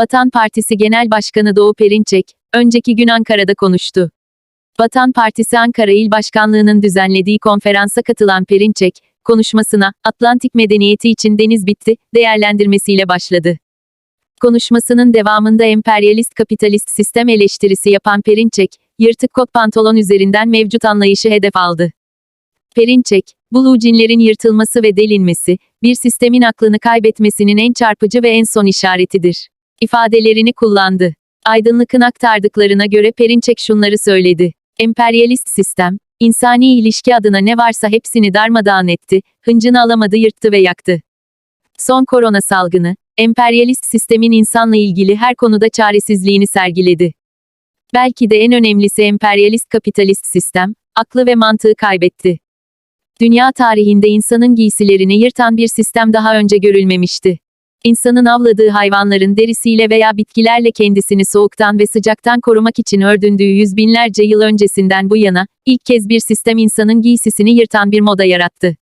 Vatan Partisi Genel Başkanı Doğu Perinçek, önceki gün Ankara'da konuştu. Vatan Partisi Ankara İl Başkanlığı'nın düzenlediği konferansa katılan Perinçek, konuşmasına, Atlantik medeniyeti için deniz bitti, değerlendirmesiyle başladı. Konuşmasının devamında emperyalist kapitalist sistem eleştirisi yapan Perinçek, yırtık kot pantolon üzerinden mevcut anlayışı hedef aldı. Perinçek, bulucinlerin yırtılması ve delinmesi, bir sistemin aklını kaybetmesinin en çarpıcı ve en son işaretidir. İfadelerini kullandı. Aydınlık'ın aktardıklarına göre Perinçek şunları söyledi. Emperyalist sistem, insani ilişki adına ne varsa hepsini darmadağın etti, hıncını alamadı yırttı ve yaktı. Son korona salgını, emperyalist sistemin insanla ilgili her konuda çaresizliğini sergiledi. Belki de en önemlisi emperyalist kapitalist sistem, aklı ve mantığı kaybetti. Dünya tarihinde insanın giysilerini yırtan bir sistem daha önce görülmemişti. İnsanın avladığı hayvanların derisiyle veya bitkilerle kendisini soğuktan ve sıcaktan korumak için ördündüğü yüz binlerce yıl öncesinden bu yana, ilk kez bir sistem insanın giysisini yırtan bir moda yarattı.